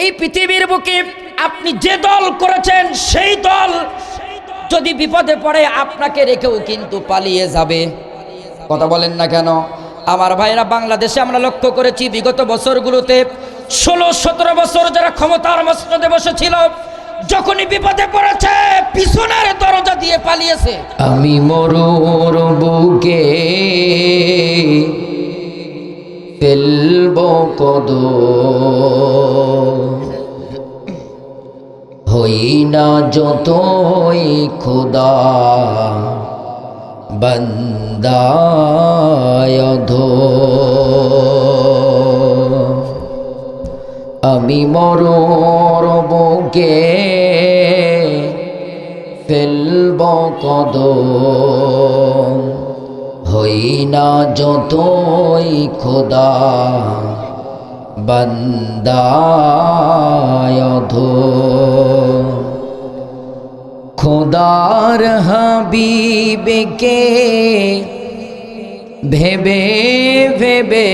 এই পৃথিবীর বুকে আপনি যে দল করেছেন, সেই দল যদি বিপদে পড়ে, আপনাকে রেখেও কিন্তু পালিয়ে যাবে। কথা বলেন না কেন? আমার ভাইরা, বাংলাদেশে আমরা লক্ষ্য করেছি, বিগত বছরগুলোতে ষোলো, সতেরো বছর যারা ক্ষমতার মসনদে বসেছিল, যখনই বিপদে পড়েছে, পিছনের দরজা দিয়ে পালিয়েছে। আমি মরুর বুকে ফেলব কদ হই না যতই খোদা বন্দায়ধ আমি মরর বুকে ফেলব কদ হই না যতই খোদা বন্দায়ধ খোদার হাবিবকে ভেবে ভেবে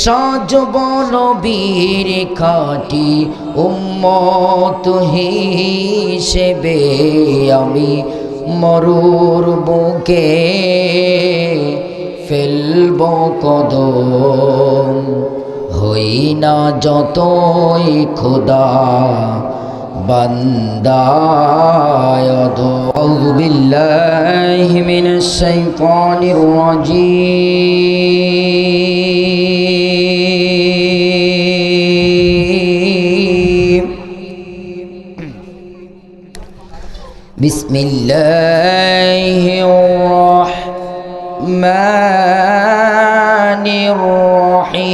সাজব নবীর খাটি উম্মত হিসেবে আমি মরুর বুকে ফেলব কদম হই না যতই খোদা বান্দায়দ أعوذ بالله من الشيطان الرجيم بسم الله الرحمن الرحيم.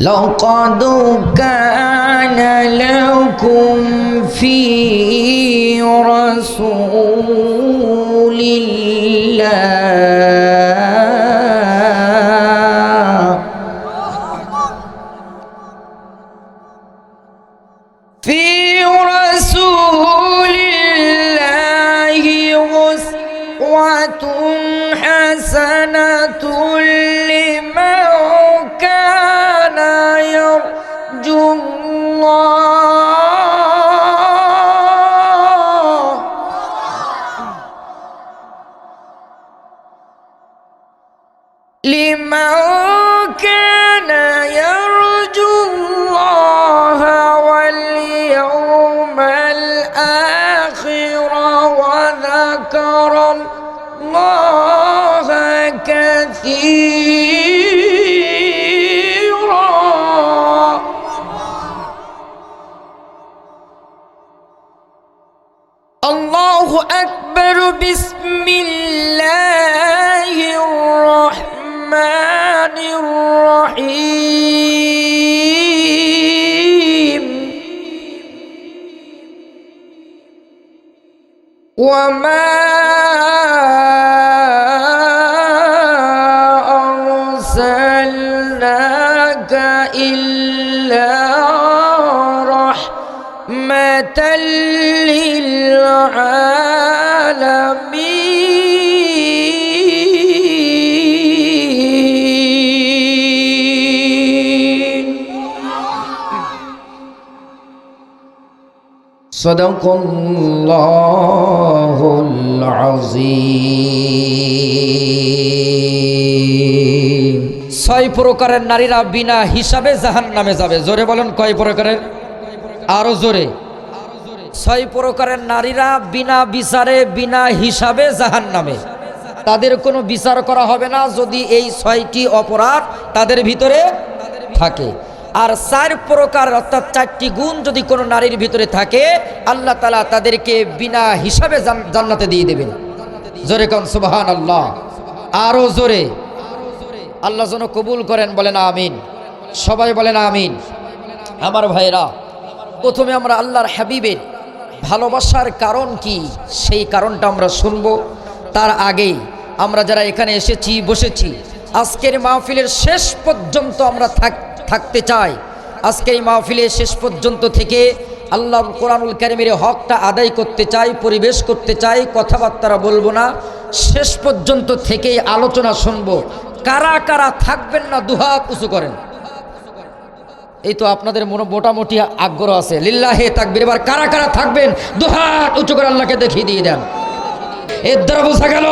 لقد كان لكم في الله أكبر. بسم الله الرحمن الرحيم. وما أرسلناك إلا رحمة للعالمين. صدق الله العظيم ছয় প্রকারের নারীরা বিনা হিসাবে জাহান নামে যাবে জোরে বলেন কয় প্রকারের আরো জোরে ছয় প্রকারের নারীরা বিনা বিচারে বিনা হিসাবে জাহান নামে তাদের কোনো বিচার করা হবে না যদি এই ছয়টি অপরাধ তাদের ভিতরে থাকে আর চার প্রকার অর্থাৎ চারটি গুণ যদি কোনো নারীর ভিতরে থাকে, আল্লাহ তালা তাদেরকে বিনা হিসাবে জান্নাতে দিয়ে দেবেন। জোরে কন সুবাহান আল্লাহ আরও জোরে। আল্লাহ যেন কবুল করেন, বলেন আমিন। সবাই বলেন আমিন। আমার ভাইরা প্রথমে আমরা আল্লাহর হাবিবের ভালোবাসার কারণ কি, সেই কারণটা আমরা শুনব। তার আগেই আমরা যারা এখানে এসেছি, বসেছি, আজকের মাহফিলের শেষ পর্যন্ত আমরা থাক থাকতে চাই আজকের এই মাহফিলে শেষ পর্যন্ত থেকে আল্লাহ কোরআনুল কারিমের হকটা আদায় করতে চাই পরিবেশ করতে চাই কথাবার্তা বলব না। শেষ পর্যন্ত থেকেই আলোচনা শুনব। কারা কারা থাকবেন না দুহাত উঁচু করেন? এই তো আপনাদের মনে মোটামুটি আগ্রহ আছে। লিল্লাহে থাকবেন এবার কারা কারা থাকবেন দুহাত উঁচু করে আল্লাহকে দেখিয়ে দিয়ে দেন। এর দ্বারা বোঝা গেল,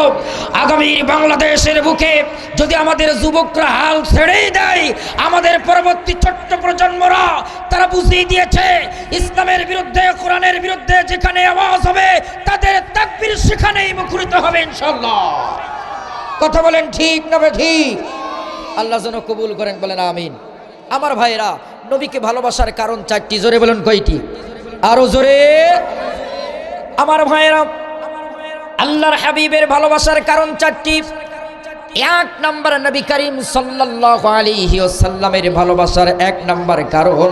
আগামী বাংলাদেশের বুকে যদি আমাদের যুবকরা হাল ছেড়েই দেয়, আমাদের পরবর্তী ছোট্ট প্রজন্মরা তারা বুঝিয়ে দিয়েছে, ইসলামের বিরুদ্ধে, কোরআনের বিরুদ্ধে যেখানে আওয়াজ হবে, তাদের তাকবির সেখানেই মুখরিত হবে ইনশাল্লাহ কথা বলেন ঠিক না ঠিক? আল্লাহ যেন কবুল করেন, বলেন আমিন। আমার ভাইরা নবীকে ভালোবাসার কারণ চারটি, জোরে বলেন কয়টি? আরও জোরে। আমার ভাইরা আল্লাহর হাবিবের ভালোবাসার কারণ চারটি। এক নম্বর নবী করিম সাল্লাল্লাহু আলাইহি ওয়াসাল্লামের ভালোবাসার এক নম্বর কারণ,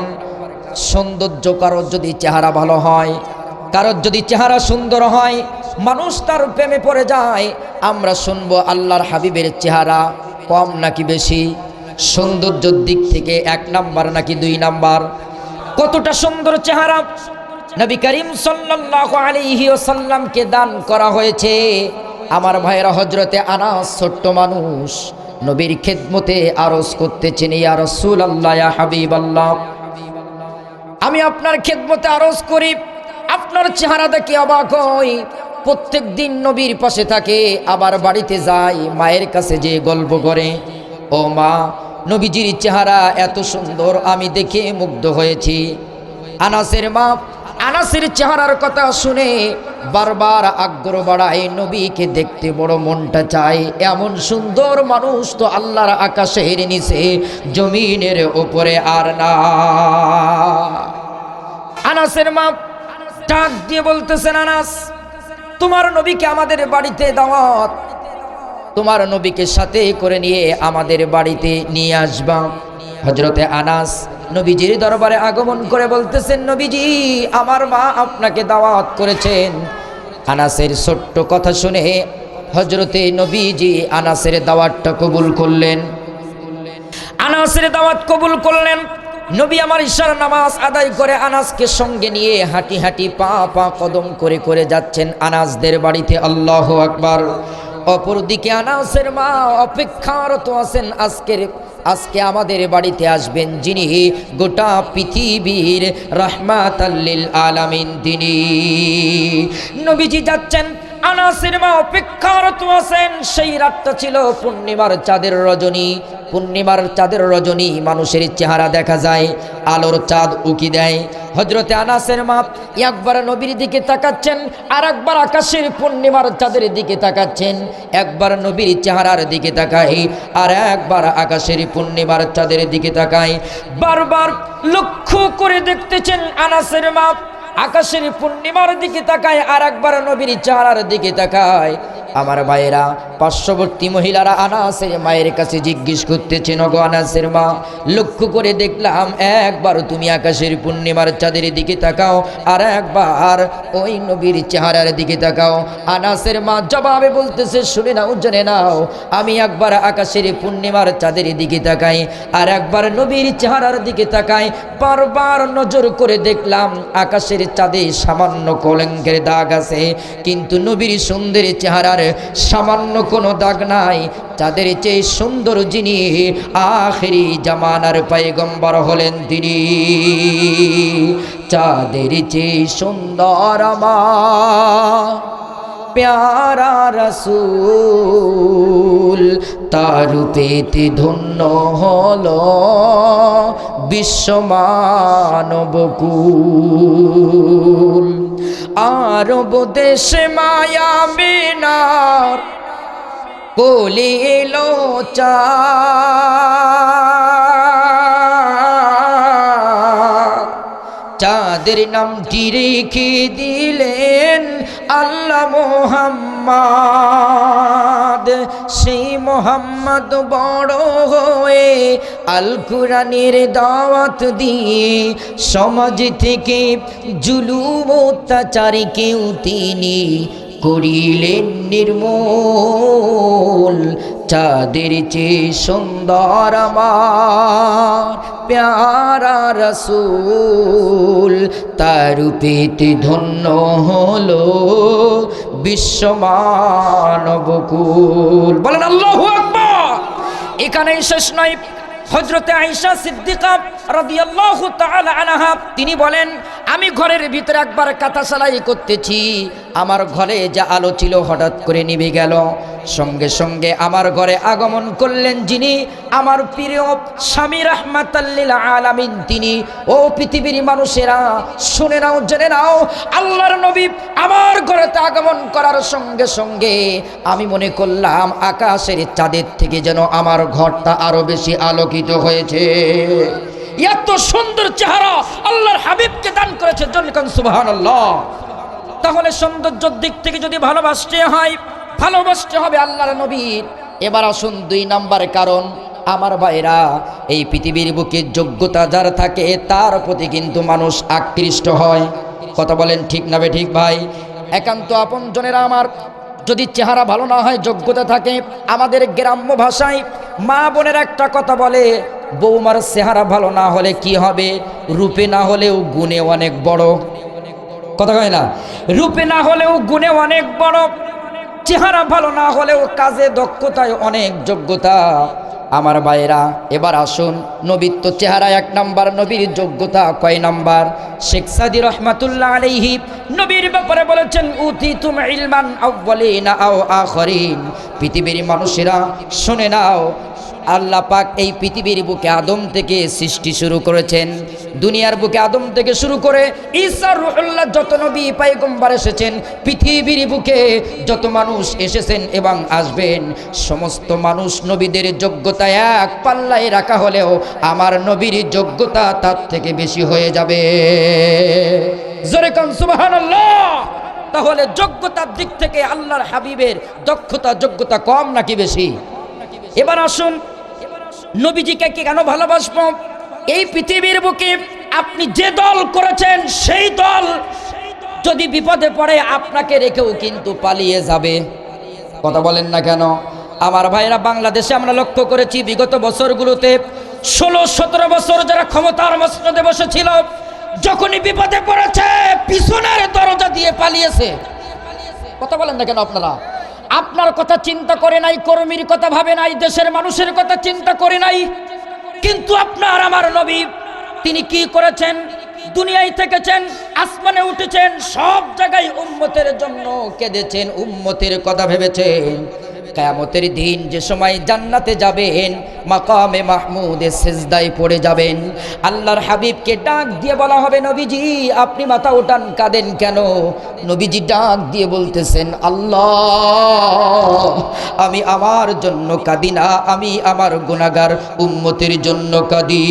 সৌন্দর্য কারোর যদি চেহারা ভালো হয়, কারোর যদি চেহারা সুন্দর হয়, মানুষ তার প্রেমে পড়ে যায়, আমরা শুনব আল্লাহর হাবিবের চেহারা কম নাকি বেশি? সৌন্দর্যের দিক থেকে এক নাম্বার নাকি দুই নাম্বার? কতটা সুন্দর চেহারা? নবী করিম সাল্লাল্লাহু আলাইহি ওয়াসাল্লামকে দান করা হয়েছে। আমার ভাইয়েরা হজরতে আনাস ছোট্ট মানুষ, নবীর খেদমতে আরজ করতেছেন, ইয়া রাসূলুল্লাহ, ইয়া হাবিবাল্লাহ, আমি আপনার খেদমতে আরজ করি, আপনার চেহারা দেখে অবাক হই। প্রত্যেক দিন নবীর পাশে থাকে, আবার বাড়িতে যায়, মায়ের কাছে যে গল্প করে, ও মা, নবীজির চেহারা এত সুন্দর, আমি দেখে মুগ্ধ হয়েছি। আনাসের মা আনাসের চেহারার কথা শুনে বারবার আগ্রহ বাড়ায়, নবীকে দেখতে বড় মনটা চায়। এমন সুন্দর মানুষ তো আল্লাহর আকাশের নিচে, জমিনের ওপরে আর না। আনাসের মা ডাক দিয়ে বলতেছেন, আনাস, তোমার নবীকে আমাদের বাড়িতে দাওয়াত। তোমার নবীকে সাথে করে নিয়ে আমাদের বাড়িতে নিয়ে আসবা। হজরতে আনাস নবীজির দরবারে আগমন করে বলতেছেন, নবীজি, আমার মা আপনাকে দাওয়াত করেছেন। আনাসের ছোট্ট কথা শুনে হজরতে নবীজি আনাসের দাওয়াতটা কবুল করলেন। আনাসের দাওয়াত কবুল করলেন। নবী আমার ঈশ্বর নামাজ আদায় করে আনাসকে সঙ্গে নিয়ে হাঁটি হাঁটি পা পা কদম করে করে যাচ্ছেন আনাসদের বাড়িতে। আল্লাহ আকবার। অপরদিকে আনাসের মা অপেক্ষারত আছেন আজকের আজকে আমাদের বাড়িতে আসবেন যিনি গোটা পৃথিবীর রহমাত আলামিন তিনি। নবীজি যাচ্ছেন আনাসের মা অপেক্ষারত আছেন। সেই রাতটা ছিল পূর্ণিমার চাঁদের রজনী। পূর্ণিমার চাঁদের রজনী মানুষের চেহারা দেখা যায়, আলোর চাঁদ উকি দেয়। হজরতে আনাসের মা একবার নবীর দিকে তাকাচ্ছেন আর একবার আকাশের পূর্ণিমার চাঁদের দিকে তাকাচ্ছেন। একবার নবীর চেহারার দিকে তাকাই আর একবার আকাশের পূর্ণিমার চাঁদের দিকে তাকাই বারবার লক্ষ্য করে দেখতেছেন আনাসের মা আকাশের পূর্ণিমার দিকে তাকায় আর একবার নবীর চেহারার দিকে তাকায়। আমার ভাইয়েরা, পার্শ্ববর্তী মহিলারা আনাসের মায়ের কাছে জিজ্ঞেস করতেছেন গো আনাসের মা, লক্ষ্য করে দেখলাম একবার তুমি আকাশের পূর্ণিমার চাঁদের দিকে তাকাও আর একবার ওই নবীর চেহারার দিকে তাকাও। আনাসের মা জবাবে বলতেছে, শুনে নাও, জেনে নাও, আমি একবার আকাশের পূর্ণিমার চাঁদের দিকে তাকাই আর একবার নবীর চেহারার দিকে তাকাই। বারবার নজর করে দেখলাম আকাশের চাঁদে সামান্য কলঙ্কের দাগ আছে, কিন্তু নবীর সুন্দর চেহারার সামান্য কোনো দাগ নাই। চাঁদের চেয়ে সুন্দর যিনি আখেরি জামানার পায়গম্বর হলেন তিনি। চাঁদের চেয়ে সুন্দর আমার প্যারা রসুল তার পেতে ধন্য হল বিশ্বমানবকুল। আরব দেশে মায়া মিনার কোলে এলো চা। চাঁদের নামটি রেখে দিলেন? আল্লাহ মোহাম্মদ, সেই মোহাম্মদ বড় হয়ে আল কুরানের দাওয়াত দিয়ে সমাজ থেকে জুলুম, অত্যাচারীকেও তিনি করিলেন নির্মূল। চাঁদের চেয়ে সুন্দর আমার প্যারা রসুল। তার পেতে ধন্য হলো বিশ্বমানবকুল। বলেন আল্লাহু এখানেই শেষ নয়। হজরতে আইসা সিদ্দিকা তিনি বলেন, আমি ঘরের ভিতরে একবার কাঁথা সেলাই করতেছি। আমার ঘরে যা আলো ছিল হঠাৎ করে নিভে গেল। সঙ্গে সঙ্গে আমার ঘরে আগমন করলেন যিনি আমার প্রিয় স্বামী রাহমাতাল্লিল আলামিন। তিনি, ও পৃথিবীর মানুষেরা, শুনে নাও, জেনে নাও, আল্লাহর নবী আমার ঘরেতে আগমন করার সঙ্গে সঙ্গে আমি মনে করলাম আকাশের চাঁদের থেকে যেন আমার ঘরটা আরও বেশি আলোকিত হয়েছে। এত সুন্দর চেহারা আল্লাহর হাবিবকে দান করেছে জনকান সুবাহান তাহলে সৌন্দর্যের দিক থেকে যদি ভালোবাসতে হয় ভালোবাসতে হবে আল্লাহর নবীর এবার আসুন দুই নাম্বার কারণ, আমার ভাইরা, এই পৃথিবীর বুকে যোগ্যতা যার থাকে, তার প্রতি কিন্তু মানুষ আকৃষ্ট হয়। কথা বলেন ঠিক না বে ঠিক ভাই? একান্ত আপনজনেরা আমার, যদি চেহারা ভালো না হয়, যোগ্যতা থাকে, আমাদের গ্রাম্য ভাষায় মা বোনের একটা কথা বলে, বৌমার চেহারা ভালো না হলে কি হবে? রূপে না হলেও গুণে অনেক বড়। কথা কয় না? রূপে না হলেও গুণে অনেক বড়। চেহারা ভালো না হলেও কাজে দক্ষতায় অনেক যোগ্যতা। আমার ভাইয়েরা, এবার আসুন, নবীর তো চেহারা এক নাম্বার, নবীর যোগ্যতা কয় নাম্বার? শেখ সাদি রহমাতুল্লাহ আলাইহি নবীর ব্যাপারে বলেছেন উতি তুম ইলমান না আও আখরিন। পৃথিবীর মানুষেরা, শুনে নাও আল্লাহ পাক এই পৃথিবীর বুকে আদম থেকে সৃষ্টি শুরু করেছেন, দুনিয়ার বুকে আদম থেকে শুরু করে ঈসা রুহুল্লাহ যত নবী পাইগম্বার এসেছেন, পৃথিবীর বুকে যত মানুষ এসেছেন এবং আসবেন, সমস্ত মানুষ নবীদের যোগ্যতা এক পাল্লায় রাখা হলেও আমার নবীর যোগ্যতা তার থেকে বেশি হয়ে যাবে। জোরে কান, সুবহানাল্লাহ! তাহলে যোগ্যতার দিক থেকে আল্লাহর হাবিবের দক্ষতা, যোগ্যতা কম নাকি বেশি? এবার আসুন নবীজিকে কি কেন ভালোবাসবো? এই পৃথিবীর বুকে আপনি যে দল করেছেন, সেই দল যদি বিপদে পড়ে, আপনাকে রেখেও কিন্তু পালিয়ে যাবে। কথা বলেন না কেন? আমার ভাইরা, বাংলাদেশে আমরা লক্ষ্য করেছি বিগত বছরগুলোতে ষোলো, সতেরো বছর যারা ক্ষমতার মসনদে বসেছিল, যখনই বিপদে পড়েছে, পিছনের দরজা দিয়ে পালিয়েছে। কথা বলেন না কেন আপনারা? আপনার কথা চিন্তা করে নাই, কর্মীর কথা ভাবে নাই, দেশের মানুষের কথা চিন্তা করে নাই। কিন্তু আপনার আমার নবী, তিনি কি করেছেন? দুনিয়ায় থেকেছেন, আসমানে উঠেছেন, সব জায়গায় উম্মতের জন্য কেঁদেছেন, উম্মতের কথা ভেবেছেন। কেয়ামতের দিন যে সময় জান্নাতে যাবেন, মাকামে মাহমুদে সেজদায় পড়ে যাবেন। আল্লাহর হাবিবকে ডাক দিয়ে বলা হবে, নবীজি, আপনি মাথা উঠান, কাঁদেন কেন? নবীজি ডাক দিয়ে বলতেছেন, আল্লাহ, আমি আমার জন্য কাঁদি না, আমি আমার গুণাগার উম্মতের জন্য কাঁদি।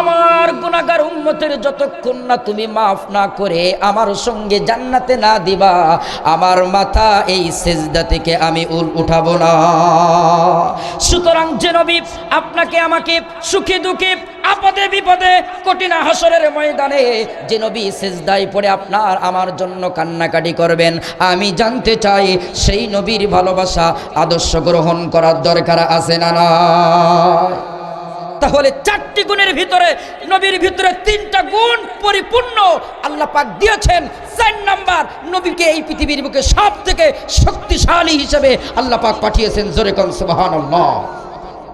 আমার গুণাগার উম্মতের যতক্ষণ না তুমি মাফ না করে আমার সঙ্গে জান্নাতে না দিবা, আমার মাথা এই সেজদা থেকে আমি উল উঠাবো না। সুতরাং যে নবী আপনাকে আমাকে সুখে দুঃখে, আপদে বিপদে, কঠিন হাসরের ময়দানে যে নবী সেজদায় পড়ে আপনার, আমার জন্য কান্নাকাটি করবেন। আমি জানতে চাই সেই নবীর ভালোবাসা আদর্শ গ্রহণ করার দরকার আছে না না তাহলে চারটি গুণের ভিতরে, নবীর ভিতরে তিনটা গুণ পরিপূর্ণ আল্লাহ পাক দিয়েছেন। চার নাম্বার, নবীকে এই পৃথিবীর বুকে সব থেকে শক্তিশালী হিসেবে আল্লাহ পাক পাঠিয়েছেন। জোরে কন, সুবহানাল্লাহ।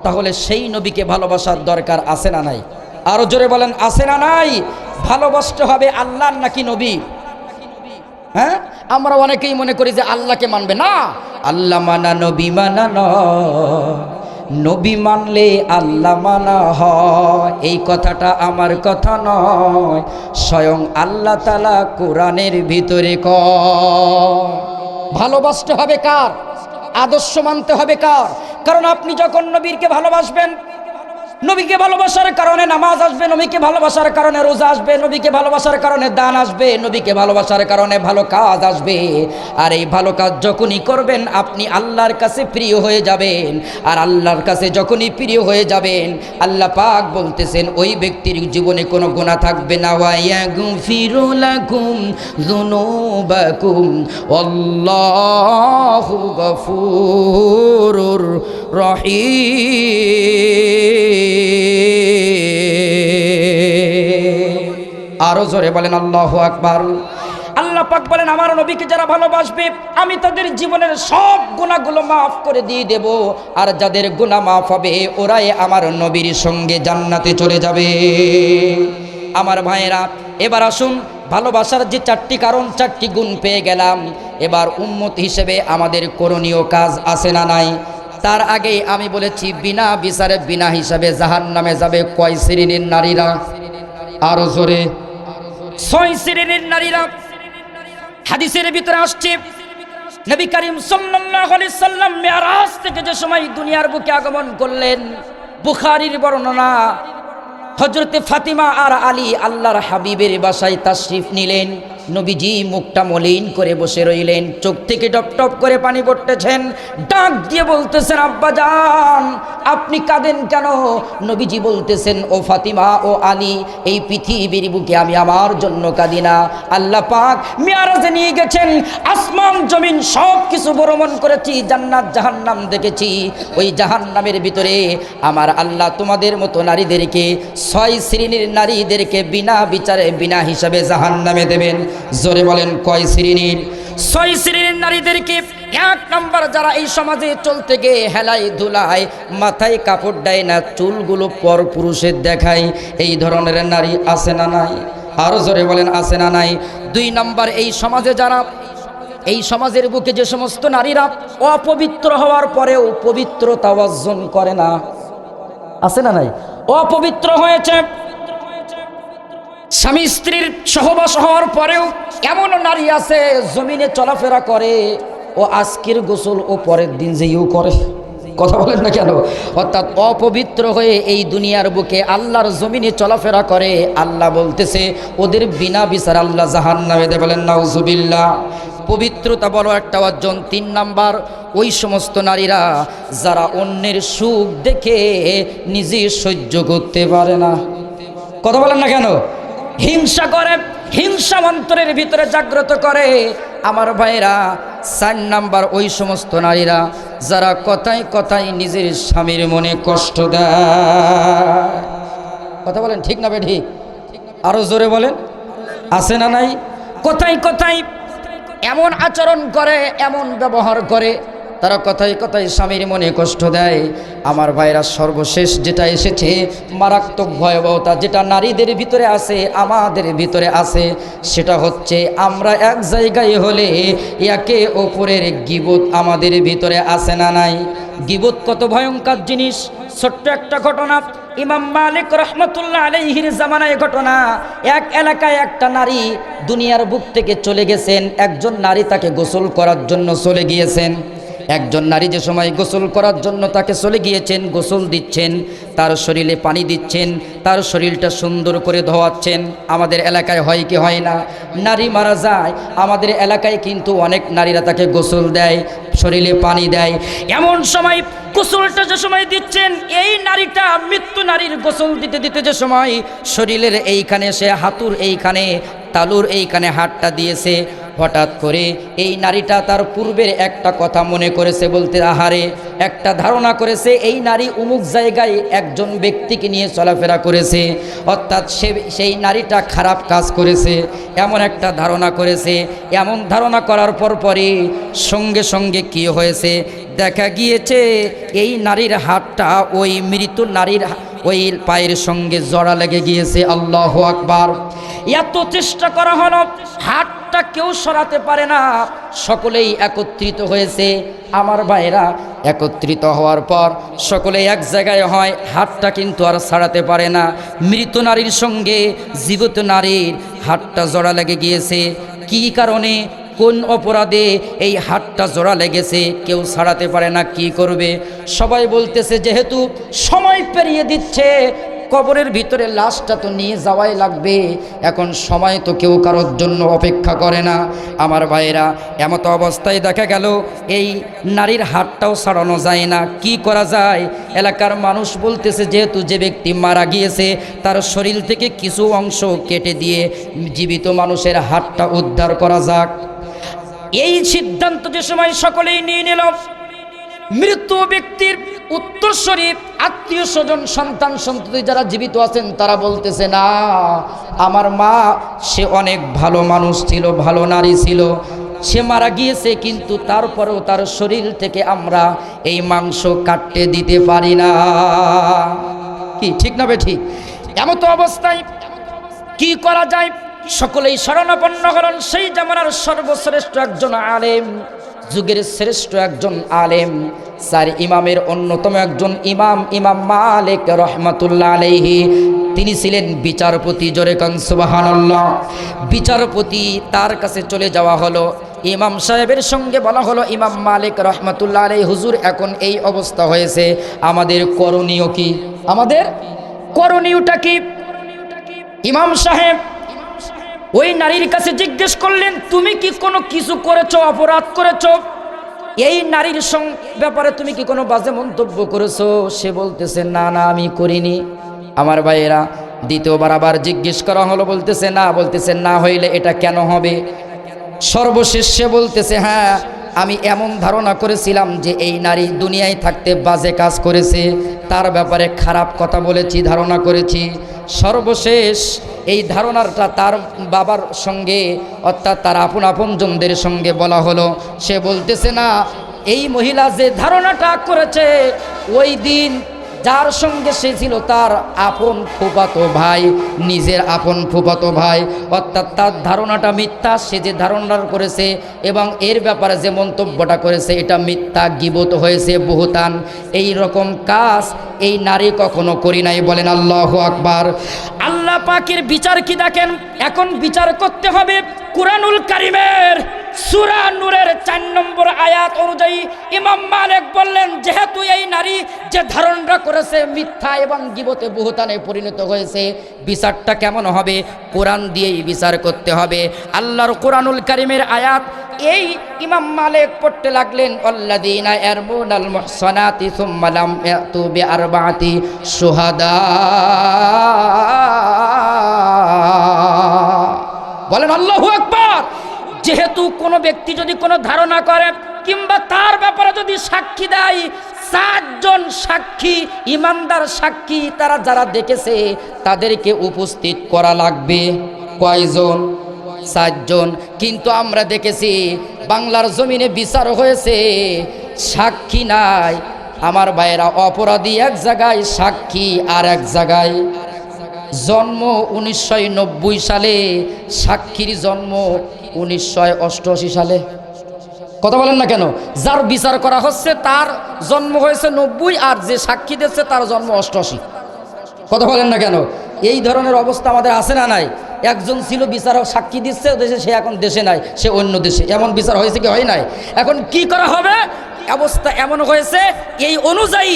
তাহলে সেই নবীকে ভালোবাসার দরকার আছে না নাই? আরও জোরে বলেন, আছে না নাই? ভালোবাসতে হবে আল্লাহ নাকি নবী? হ্যাঁ? আমরা অনেকেই মনে করি যে আল্লাহকে মানবে না। আল্লাহ মানা, নবী মানা নবী মানলে আল্লাহ মানা হয়। এই কথাটা আমার কথা নয়, স্বয়ং আল্লাহ তালা কোরআনের ভিতরে ক ভালোবাসতে হবে কার? আদর্শ মানতে হবে কার? কারণ আপনি যখন নবীরকে ভালোবাসবেন নবীকে ভালোবাসার কারণে নামাজ আসবে, নবীকে ভালোবাসার কারণে রোজা আসবে, নবীকে ভালোবাসার কারণে দান আসবে, নবীকে ভালোবাসার কারণে ভালো কাজ আসবে। আর এই ভালো কাজ যখনই করবেন, আপনি আল্লাহর কাছে প্রিয় হয়ে যাবেন। আর আল্লাহর কাছে যখনই প্রিয় হয়ে যাবেন, আল্লাহ পাক বলতেছেন, ওই ব্যক্তির জীবনে কোনো গুণা থাকবে না। ওয়ায়াগফিরু লাকুম যুনুবাকুম। আল্লাহু গফুরুর রহিম। আরও জোরে বলেন, আল্লাহ আকবার। আল্লাহ পাক বলেন, আমার নবীকে যারা ভালোবাসবে, আমি তাদের জীবনের সব গুণাগুলো মাফ করে দিয়ে দেব। আর যাদের গুণা মাফ হবে, ওরাই আমার নবীর সঙ্গে জান্নাতে চলে যাবে। আমার ভাইয়েরা, এবার আসুন, ভালোবাসার যে চারটি কারণ, চারটি গুণ পেয়ে গেলাম। এবার উম্মত হিসেবে আমাদের করণীয় কাজ আছে না নাই? তার আগে আমি বলেছি, বিনা বিচারে বিনা হিসাবে জাহান নামে যাবে কয় শ্রেণির নারীরা? আরও জোরে। ছয় শ্রেণির নারীরা। হাদিসের ভিতরে আসছে, নবী করিম সাল্লাম মেরাজ থেকে যে সময় দুনিয়ার বুকে আগমন করলেন, বুখারীর বর্ণনা হজরতে ফাতিমা আর আলী আল্লাহর হাবিবের বাসায় তাশরিফ নিলেন। নবীজি মুখটা মলিন করে বসে রইলেন, চোখ থেকে টপ টপ করে পানি পড়তেছেন, ডাক দিয়ে বলতেছেন, আব্বা যান আপনি কাঁদেন কেন? নবীজি বলতেছেন, ও ফাতিমা, ও আলী, এই পৃথিবীর বুকে আমি আমার জন্য কাঁদি না। আল্লাহ পাক মেয়ারাজে নিয়ে গেছেন, আসমান, জমিন সব কিছু ভ্রমণ করেছি, জান্নাত, জাহান্নাম দেখেছি। ওই জাহান্নামের ভিতরে আমার আল্লাহ তোমাদের মতো নারীদেরকে, ছয় শ্রেণির নারীদেরকে বিনা বিচারে, বিনা হিসাবে জাহান্নামে দেবেন। জোরে বলেন, কয় শ্রেণির? ছয় শ্রেণির নারীদেরকে এক নম্বর যারা এই সমাজে চলতে গিয়ে হেলাই ধুলায় মাথায় কাপড় দেয় না, চুলগুলো পর পুরুষের দেখায়, এই ধরনের নারী আছে না নাই? আরও জোরে বলেন, আছে না নাই? দুই নম্বর, এই সমাজে যারা, এই সমাজের বুকে যে সমস্ত নারীরা অপবিত্র হওয়ার পরেও পবিত্রতা অর্জন করে না, আছে না নাই? অপবিত্র হয়েছে স্বামী স্ত্রীর সহবাস হওয়ার পরেও এমন নারী আছে, জমিনে চলাফেরা করে, ও আজকের গোসল ও পরের দিন যেইও করে। কথা বলেন না কেন? অর্থাৎ অপবিত্র হয়ে এই দুনিয়ার বুকে আল্লাহর জমিনে চলাফেরা করে, আল্লাহ বলতেছে, ওদের বিনা বিচার আল্লাহ জাহান নামে দে বলেন নাউজুবিল্লা পবিত্রতা বড় একটা অর্জন। তিন নাম্বার, ওই সমস্ত নারীরা যারা অন্যের সুখ দেখে নিজে সহ্য করতে পারে না। কথা বলেন না কেন? হিংসা করে, হিংসা অন্তরের ভিতরে জাগ্রত করে। আমার ভাইরা, চার নাম্বার ওই সমস্ত নারীরা যারা কথায় কথায় নিজের স্বামীর মনে কষ্ট দেয়। কথা বলেন ঠিক না বে ঠিক আরও জোরে বলেন। আছে না নাই? কোথায় কোথায় এমন আচরণ করে, এমন ব্যবহার করে তারা কথায় কথায় স্বামীর মনে কষ্ট দেয়। আমার ভাইরা সর্বশেষ যেটা এসেছে, মারাত্মক ভয়াবহতা, যেটা নারীদের ভিতরে আছে, আমাদের ভিতরে আছে, সেটা হচ্ছে আমরা এক জায়গায় হলে একে ওপরের গিবত আমাদের ভিতরে আছে না নাই। গিবত কত ভয়ঙ্কর জিনিস, ছোট্ট একটা ঘটনা। ইমাম মালিক রহমতুল্লাহ আলাইহির জামানায় ঘটনা। এক এলাকায় একটা নারী দুনিয়ার বুক থেকে চলে গেছেন, একজন নারী তাকে গোসল করার জন্য চলে গিয়েছেন। একজন নারী যে সময় গোসল করার জন্য তাকে চলে গিয়েছেন, গোসল দিচ্ছেন, তার শরীরে পানি দিচ্ছেন, তার শরীরটা সুন্দর করে ধোয়াচ্ছেন, আমাদের এলাকায় হয় কি হয় না? নারী মারা যায়, আমাদের এলাকায় কিন্তু অনেক নারীরা তাকে গোসল দেয়, শরীরে পানি দেয়। এমন সময় গোসলটা যে সময় দিচ্ছেন, এই নারীটা মৃত্যু নারীর গোসল দিতে দিতে যে সময় শরীরের এইখানে সে হাতুর এইখানে, তালুর এইখানে হাতটা দিয়েছে। হঠাৎ করে এই নারীটা তার পূর্বের একটা কথা মনে করেছে বলতে, আহারে, একটা ধারণা করেছে এই নারী উমুক জায়গায় একজন ব্যক্তিকে নিয়ে চলাফেরা করেছে, অর্থাৎ সে, সেই নারীটা খারাপ কাজ করেছে, এমন একটা ধারণা করেছে, এমন ধারণা করার পর পরে সঙ্গে সঙ্গে কি হয়েছে? দেখা গিয়েছে এই নারীর হাতটা ওই মৃত নারীর ওই পায়ের সঙ্গে জড়া লেগে গিয়েছে, আল্লাহ আকবার। এত চেষ্টা করা হলো হাতটা কেউ সরাতে পারে না। সকলেই একত্রিত হয়েছে। আমার ভাইরা একত্রিত হওয়ার পর সকলে এক জায়গায় হয়, হাতটা কিন্তু আর ছাড়াতে পারে না। মৃত নারীর সঙ্গে জীবিত নারীর হাতটা জড়া লেগে গিয়েছে। কী কারণে? কোন অপরাধে এই হাতটা জোড়া লেগেছে? কেউ ছাড়াতে পারে না, কি করবে? সবাই বলতেছে, যেহেতু সময় পেরিয়ে দিচ্ছে কবরের ভিতরে লাশটা তো নিয়ে যাওয়াই লাগবে। এখন সময় তো কেউ কারোর জন্য অপেক্ষা করে না। আমার ভাইয়েরা, এমত অবস্থায় দেখা গেল, এই নারীর হাতটাও ছাড়ানো যায় না। কি করা যায়? এলাকার মানুষ বলতেছে, যেহেতু যে ব্যক্তি মারা গিয়েছে, তার শরীর থেকে কিছু অংশ কেটে দিয়ে জীবিত মানুষের হাতটা উদ্ধার করা যাক। এই সিদ্ধান্ত যে সময় সকলেই নিয়ে নিল, মৃত ব্যক্তির উত্তরস্বরী আত্মীয় স্বজন, সন্তান, সন্ততি যারা জীবিত আছেন, তারা বলতেছে, না, আমার মা, সে অনেক ভালো মানুষ ছিল, ভালো নারী ছিল। সে মারা গিয়েছে, কিন্তু তারপরেও তার শরীর থেকে আমরা এই মাংস কাটতে দিতে পারি না। কি, ঠিক না বে ঠিক এমত অবস্থায় কি করা যায়? সকলেই শরণাপন্ন হলেন, সেই জামানার সর্বশ্রেষ্ঠ একজন আলেম। যুগের শ্রেষ্ঠ একজন আলেম, স্যার ইমামের অন্যতম একজন ইমাম ইমাম মালিক রহমাতুল্লাহ আলাইহি। তিনি ছিলেন বিচারপতি, জোরে কনসুবাহান্লাহ বিচারপতি তার কাছে চলে যাওয়া হলো। ইমাম সাহেবের সঙ্গে বলা হলো, ইমাম মালিক রহমাতুল্লাহ আলাই হুজুর, এখন এই অবস্থা হয়েছে। আমাদের করণীয় কি? আমাদের করণীয়টা কি? ইমাম সাহেব ওই নারীর কাছে জিজ্ঞেস করলেন, তুমি কি কোনো কিছু করেছ, অপরাধ করেছ? এই নারীর ব্যাপারে তুমি কি কোনো বাজে মন্তব্য করেছ? সে বলতেছে, না না, আমি করিনি। আমার ভাইয়েরা, দ্বিতীয়বার আবার জিজ্ঞেস করা হলো, বলতেছে, না বলতেছে, না হইলে এটা কেন হবে? সর্বশেষ সে বলতেছে হ্যাঁ আমি এমন ধারণা করেছিলাম যে এই নারী দুনিয়ায় থাকতে বাজে কাজ করেছে। তার ব্যাপারে খারাপ কথা বলেছি, ধারণা করেছি। সর্বশেষ এই ধারণাটা তার বাবার সঙ্গে, অর্থাৎ তার আপন আপনজনদের সঙ্গে বলা হলো। সে বলতেছে, না, এই মহিলা যে ধারণাটা করেছে, ওই দিন যার সঙ্গে সে ছিল তার আপন ফুপাতো ভাই, নিজের আপন ফুপাতো ভাই। অর্থাৎ তার ধারণাটা মিথ্যা, সে যে ধারণা করেছে এবং এর ব্যাপারে যে মন্তব্যটা করেছে, এটা মিথ্যা, গিবত হয়েছে বহুতান। এই রকম কাজ এই নারী কখনো করি নাই, বলেন আল্লাহ আকবার। আল্লাহ পাকের বিচার কি দেখেন? এখন বিচার করতে হবে কুরআনুল কারিমের। সুরা নূরের চার নম্বর আয়াত অনুযায়ী ইমাম মালিক বললেন, যেহেতু এই নারী যে ধারণটা করেছে মিথ্যা এবং গিবতে বহুতানে পরিণত হয়েছে, বিচারটা কেমন হবে? কোরআন দিয়েই বিচার করতে হবে। আল্লাহর কোরআনুল কারিমের আয়াত, এই ইমাম মালিক পড়তে লাগলেন আল্লাদিনা ইয়ারমুনাল মুহসানাতি সুম্মা লাম ইয়াতু বিআরবাআতি শুহাদা বলেন, আল্লাহু আকবার! যেহেতু কোনো ব্যক্তি যদি কোনো ধারণা করে, কিংবা তার ব্যাপারে যদি সাক্ষী দেয় চারজন সাক্ষী, ইমানদার সাক্ষী তারা যারা দেখেছে, তাদেরকে উপস্থিত করা লাগবে। কয়জন? চারজন কিন্তু আমরা দেখেছি, বাংলার জমিনে বিচার হয়েছে, সাক্ষী নাই। আমার ভাইয়েরা, অপরাধী এক জায়গায়, সাক্ষী আর এক জায়গায়। জন্ম উনিশশো নব্বই সালে, সাক্ষীর জন্ম উনিশশো অষ্টআশি সালে। কথা বলেন না কেন? যার বিচার করা হচ্ছে, তার জন্ম হয়েছে নব্বই, আর যে সাক্ষী দিচ্ছে তার জন্ম অষ্টআশি। কথা বলেন না কেন? এই ধরনের অবস্থা আমাদের আছে না নাই? একজন ছিল বিচারক, সাক্ষী দিচ্ছে, দেশে সে এখন দেশে নাই, সে অন্য দেশে। এমন বিচার হয়েছে কি হয় নাই? এখন কি করা হবে? অবস্থা এমন হয়েছে, এই অনুযায়ী,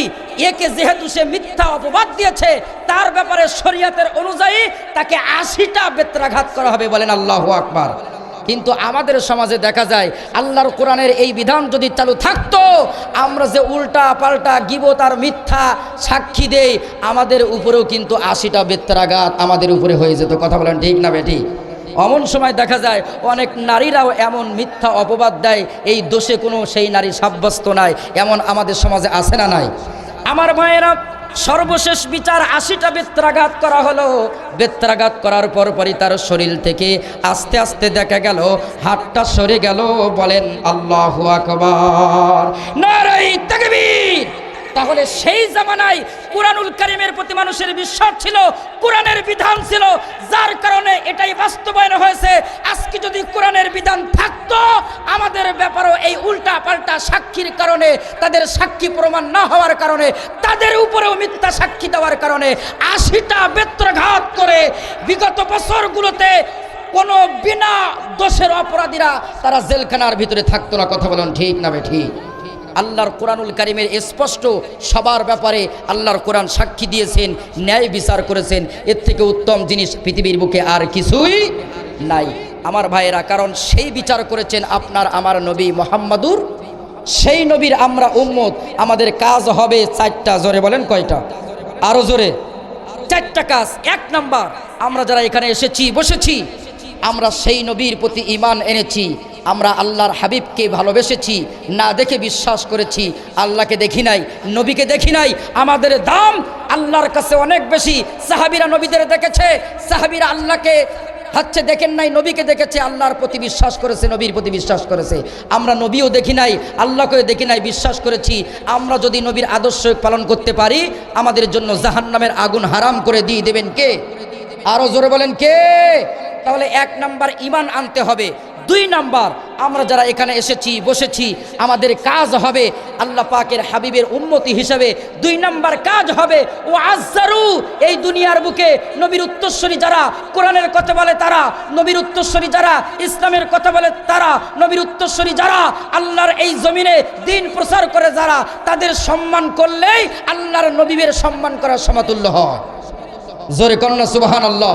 একে যেহেতু সে মিথ্যা অপবাদ দিয়েছে, তার ব্যাপারে শরীয়তের অনুযায়ী তাকে আশিটা বেত্রাঘাত করা হবে, বলেন আল্লাহ আকবার। কিন্তু আমাদের সমাজে দেখা যায়, আল্লাহর কোরআনের এই বিধান যদি চালু থাকতো, আমরা যে উল্টা পাল্টা গিবত আর মিথ্যা সাক্ষী দেই, আমাদের উপরেও কিন্তু আশিটা বেত্রাঘাত আমাদের উপরে হয়ে যেত। কথা বলেন ঠিক না বেটি অমন সময় দেখা যায়, অনেক নারীরাও এমন মিথ্যা অপবাদ দেয়, এই দোষে কোনো সেই নারী সাব্যস্ত নাই, এমন আমাদের সমাজে আসে না নাই? আমার ভাইয়েরা সর্বশেষ বিচার আশিটা বেত্রাঘাত করা হলো। বেত্রাঘাত করার পরপরই তার শরীর থেকে আস্তে আস্তে দেখা গেল, হাতটা সরে গেল, বলেন, আল্লাহ আকবর। নারাই তাকবীর! তাহলে সেই জামানায় কুরআনুল করিমের প্রতি মানুষের বিশ্বাস ছিল, কোরআনের বিধান ছিল, যার কারণে এটাই বাস্তবায়ন হয়েছে। আজকে যদি কোরআনের বিধান থাকতো, আমাদের ব্যাপারও এই উল্টা পাল্টা সাক্ষীর কারণে, তাদের সাক্ষী প্রমাণ না হওয়ার কারণে, তাদের উপরেও মিথ্যা সাক্ষী দেওয়ার কারণে আশিটা বেত্রঘাত করে বিগত বছরগুলোতে কোনো বিনা দোষের অপরাধীরা তারা জেলখানার ভিতরে থাকতো না। কথা বলেন ঠিক না বে ঠিক? আল্লাহর কোরআনুল কারিমের স্পষ্ট সবার ব্যাপারে আল্লাহর কোরআন সাক্ষী দিয়েছেন, ন্যায় বিচার করেছেন। এর থেকে উত্তম জিনিস পৃথিবীর বুকে আর কিছুই নাই। আমার ভাইয়েরা, কারণ সেই বিচার করেছেন আপনার, আমার নবী মোহাম্মদুর। সেই নবীর আমরা উম্মত। আমাদের কাজ হবে চারটা, জোরে বলেন কয়টা? আরও জোরে। চারটা কাজ। এক নাম্বার, আমরা যারা এখানে এসেছি, বসেছি আমরা সেই নবীর প্রতি ইমান এনেছি, আমরা আল্লাহর হাবিবকে ভালোবেসেছি, না দেখে বিশ্বাস করেছি, আল্লাহকে দেখি নাই, নবীকে দেখি নাই, আমাদের দাম আল্লাহর কাছে অনেক বেশি, সাহাবিরা নবীদের দেখেছে, সাহাবিরা আল্লাহকে হচ্ছে দেখেন নাই, নবীকে দেখেছে, আল্লাহর প্রতি বিশ্বাস করেছে, নবীর প্রতি বিশ্বাস করেছে, আমরা নবীও দেখি নাই আল্লাহকে দেখি নাই, বিশ্বাস করেছি, আমরা যদি নবীর আদর্শ পালন করতে পারি, আমাদের জন্য জাহান্নামের আগুন হারাম করে দিয়ে দেবেন কে? আরও জোরে বলেন কে? তাহলে এক নাম্বার ইমান আনতে হবে। দুই নাম্বার, আমরা যারা এখানে এসেছি, বসেছি, আমাদের কাজ হবে আল্লাহ পাকের হাবিবের উন্মতি হিসাবে। দুই নাম্বার কাজ হবে, ও আজারু এই দুনিয়ার বুকে নবীর উত্তরস্বরী যারা, কোরআনের কথা বলে তারা, নবীর উত্তরস্বরী যারা, ইসলামের কথা বলে তারা, নবীর উত্তরস্বরী যারা, আল্লাহর এই জমিনে দিন প্রচার করে যারা, তাদের সম্মান করলেই আল্লাহর নবীবের সম্মান করার সমতুল্য হয়। জোরে কন্যা সুবাহান আল্লাহ